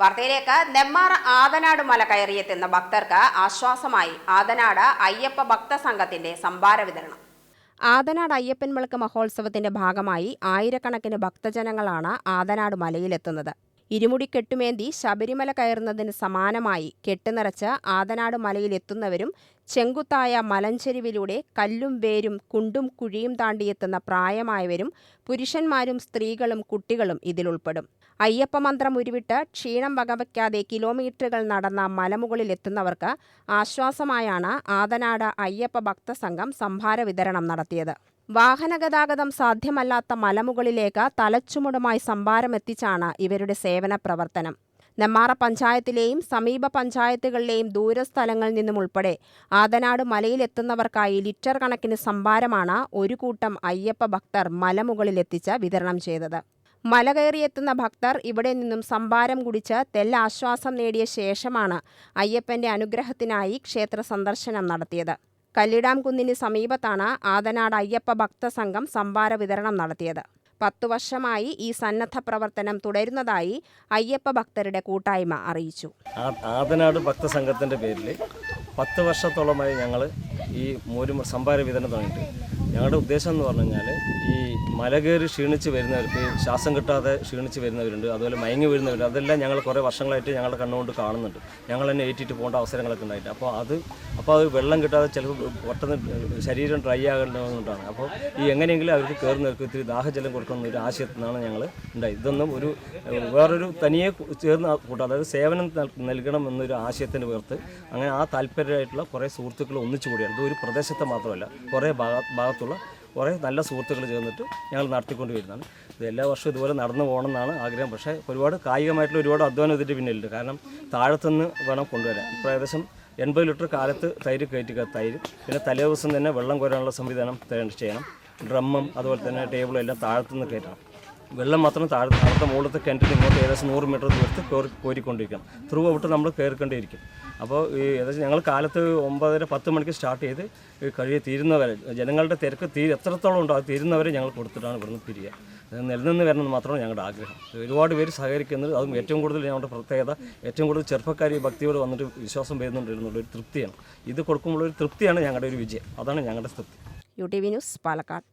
വാർത്തയിലേക്ക് നെമ്മാറ ആതനാട് മല കയറിയെത്തുന്ന ഭക്തർക്ക് ആശ്വാസമായി ആതനാട് അയ്യപ്പ ഭക്ത സംഘത്തിന്റെ സംഭാര വിതരണം. ആതനാട് അയ്യപ്പൻ വിളക്ക് മഹോത്സവത്തിന്റെ ഭാഗമായി ആയിരക്കണക്കിന് ഭക്തജനങ്ങളാണ് ആതനാട് മലയിലെത്തുന്നത്. ഇരുമുടി കെട്ടുമേന്തി ശബരിമല കയറുന്നതിന് സമാനമായി കെട്ടുനിറച്ച് ആതനാട് മലയിലെത്തുന്നവരും ചെങ്കുത്തായ മലഞ്ചെരിവിലൂടെ കല്ലും വേരും കുണ്ടും കുഴിയും താണ്ടിയെത്തുന്ന പ്രായമായവരും പുരുഷന്മാരും സ്ത്രീകളും കുട്ടികളും ഇതിലുൾപ്പെടും. അയ്യപ്പ മന്ത്രം ഉരുവിട്ട് ക്ഷീണം വകവയ്ക്കാതെ കിലോമീറ്ററുകൾ നടന്ന മലമുകളിലെത്തുന്നവർക്ക് ആശ്വാസമായാണ് ആതനാട് അയ്യപ്പ ഭക്തസംഘം സംഭാര വിതരണം നടത്തിയത്. വാഹനഗതാഗതം സാധ്യമല്ലാത്ത മലമുകളിലേക്ക് തലച്ചുമടുമായി സംഭാരമെത്തിച്ചാണ് ഇവരുടെ സേവന പ്രവർത്തനം. നെമ്മാറ പഞ്ചായത്തിലെയും സമീപ പഞ്ചായത്തുകളിലെയും ദൂരസ്ഥലങ്ങളിൽ നിന്നും ഉൾപ്പെടെ ആതനാട് മലയിലെത്തുന്നവർക്കായി ലിറ്റർ കണക്കിന് സംഭാരമാണ് ഒരു കൂട്ടം അയ്യപ്പ ഭക്തർ മലമുകളിലെത്തിച്ച് വിതരണം ചെയ്തത്. മല കയറിയെത്തുന്ന ഭക്തർ ഇവിടെ നിന്നും സംഭാരം കുടിച്ച് തെല്ലാശ്വാസം നേടിയ ശേഷമാണ് അയ്യപ്പന്റെ അനുഗ്രഹത്തിനായി ക്ഷേത്ര സന്ദർശനം നടത്തിയത്. കല്ലിടാം കുന്നിന് സമീപത്താണ് ആതനാട് അയ്യപ്പ ഭക്തസംഘം സംഭാര വിതരണം നടത്തിയത്. പത്തു വർഷമായി ഈ സന്നദ്ധ പ്രവർത്തനം തുടരുന്നതായി അയ്യപ്പ ഭക്തരുടെ കൂട്ടായ്മ അറിയിച്ചു. ആതനാട് ഭക്തസംഘത്തിന്റെ പേരിൽ പത്ത് വർഷത്തോളമായി ഞങ്ങൾ ഈ മൂരും സംഭാര വിതരണം തുടങ്ങിയിട്ട് ഞങ്ങളുടെ ഉദ്ദേശം എന്ന് പറഞ്ഞു കഴിഞ്ഞാൽ ഈ മല കയറി ക്ഷീണിച്ച് വരുന്നവർക്ക് ശ്വാസം കിട്ടാതെ ക്ഷീണിച്ച് വരുന്നവരുണ്ട് അതുപോലെ മയങ്ങി വരുന്നവരുണ്ട് അതെല്ലാം ഞങ്ങൾ കുറേ വർഷങ്ങളായിട്ട് ഞങ്ങളുടെ കണ്ണുകൊണ്ട് കാണുന്നുണ്ട്. ഞങ്ങൾ തന്നെ ഏറ്റിട്ട് പോകേണ്ട അവസരങ്ങളൊക്കെ ഉണ്ടായിട്ട് അപ്പോൾ അത് അപ്പോൾ അത് വെള്ളം കിട്ടാതെ ചിലപ്പോൾ പെട്ടെന്ന് ശരീരം ഡ്രൈ ആകേണ്ടതുകൊണ്ടാണ് അപ്പോൾ ഈ എങ്ങനെയെങ്കിലും അവർക്ക് കയറുന്നവർക്ക് ഇത്തിരി ദാഹജലം കൊടുക്കുന്ന ഒരു ആശയത്തിൽ നിന്നാണ് ഞങ്ങൾ ഉണ്ടായി ഇതൊന്നും ഒരു വേറൊരു തനിയെ ചേർന്ന് കൂട്ടം അതായത് സേവനം നൽകണം എന്നൊരു ആശയത്തിന് പുറത്ത് അങ്ങനെ ആ താല്പര്യമായിട്ടുള്ള കുറേ സുഹൃത്തുക്കൾ ഒന്നിച്ചു കൂടിയാണ്. ഇത് ഒരു പ്രദേശത്തെ മാത്രമല്ല കുറേ ഭാഗ ഭാഗത്തുള്ള കുറേ നല്ല സുഹൃത്തുക്കൾ ചേർന്നിട്ട് ഞങ്ങൾ നടത്തിക്കൊണ്ട് വരുന്നതാണ് ഇത് എല്ലാ വർഷവും ഇതുപോലെ നടന്നു പോകണമെന്നാണ് ആഗ്രഹം. പക്ഷേ ഒരുപാട് കായികമായിട്ടുള്ള ഒരുപാട് അധ്വാനം ഇതിന്റെ പിന്നിലുണ്ട്. കാരണം താഴത്തുനിന്ന് വേണം കൊണ്ടുവരാൻ. ഇപ്പോൾ ഏകദേശം എൺപത് ലിറ്റർ കാലത്ത് തൈര് കയറ്റുക തൈര്. പിന്നെ തലേ ദിവസം തന്നെ വെള്ളം കോരാനുള്ള സംവിധാനം ചെയ്യണം. ഡ്രമ്മും അതുപോലെ തന്നെ ടേബിളും എല്ലാം താഴത്തുനിന്ന് കയറ്റണം. വെള്ളം മാത്രം താഴെ താഴത്തെ മുകളിലത്തെ കിണറ്റിൽ ഇങ്ങോട്ട് ഏകദേശം നൂറ് മീറ്റർ ദൂരത്ത് കോരി കോരിക്കൊണ്ടിരിക്കണം. ത്രൂ ഔട്ട് നമ്മൾ കയറിക്കൊണ്ടേയിരിക്കും. അപ്പോൾ ഈ ഏകദേശം ഞങ്ങൾ കാലത്ത് ഒമ്പതര പത്ത് മണിക്ക് സ്റ്റാർട്ട് ചെയ്ത് കഴിയെ തീരുന്നവരെ ജനങ്ങളുടെ തിരക്ക് തീ എത്രത്തോളം ഉണ്ടോ അത് തീരുന്നവരെ ഞങ്ങൾ കൊടുത്തിട്ടാണ് ഇവിടുന്ന് പിരിയുക. നിലനിന്ന് വരണമെന്ന് മാത്രമാണ് ഞങ്ങളുടെ ആഗ്രഹം. ഒരുപാട് പേര് സഹകരിക്കുന്നത് അതും ഏറ്റവും കൂടുതൽ ഞങ്ങളുടെ പ്രത്യേകത. ഏറ്റവും കൂടുതൽ ചെറുപ്പക്കാർ ഈ ഭക്തിയോട് വന്നിട്ട് വിശ്വാസം വരുന്നുണ്ട് ഒരു തൃപ്തിയാണ്. ഇത് കൊടുക്കുമ്പോൾ ഒരു തൃപ്തിയാണ് ഞങ്ങളുടെ ഒരു വിജയം. അതാണ് ഞങ്ങളുടെ തൃപ്തി. U T V news Palakkad.